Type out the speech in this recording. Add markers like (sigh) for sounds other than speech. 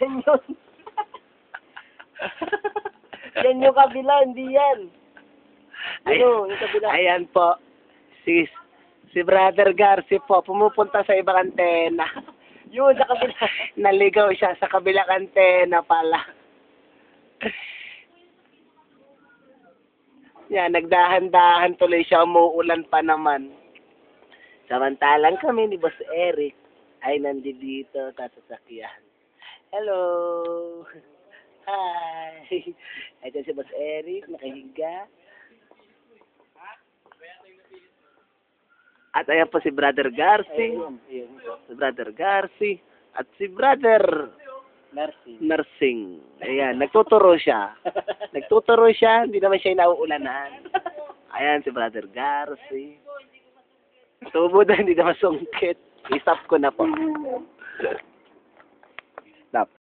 Yan (laughs) yun. yan yung kabila, hindi yan. Ano, yung kabila. ayan po. Si, si Brother Garci po, pumupunta sa ibang antena. (laughs) Yun, sa kabila. (laughs) Naligaw siya sa kabilang antena pala. Yan, nagdahan-dahan tuloy siya, umuulan pa naman. Samantalang kami ni Boss Eric ay nandito sa sasakyan. Hello! (laughs) Hi! (laughs) Ito si Boss Eric, nakahiga. At ayan po si Brother Garci. Si Brother Garci. At si Brother Mercy. Nursing. Ayan, nagtuturo siya. Nagtuturo siya, hindi naman siya nauulanan. Ayan si Brother Garci. Tubo na, hindi na masungkit. Isap ko na po. (laughs) Up.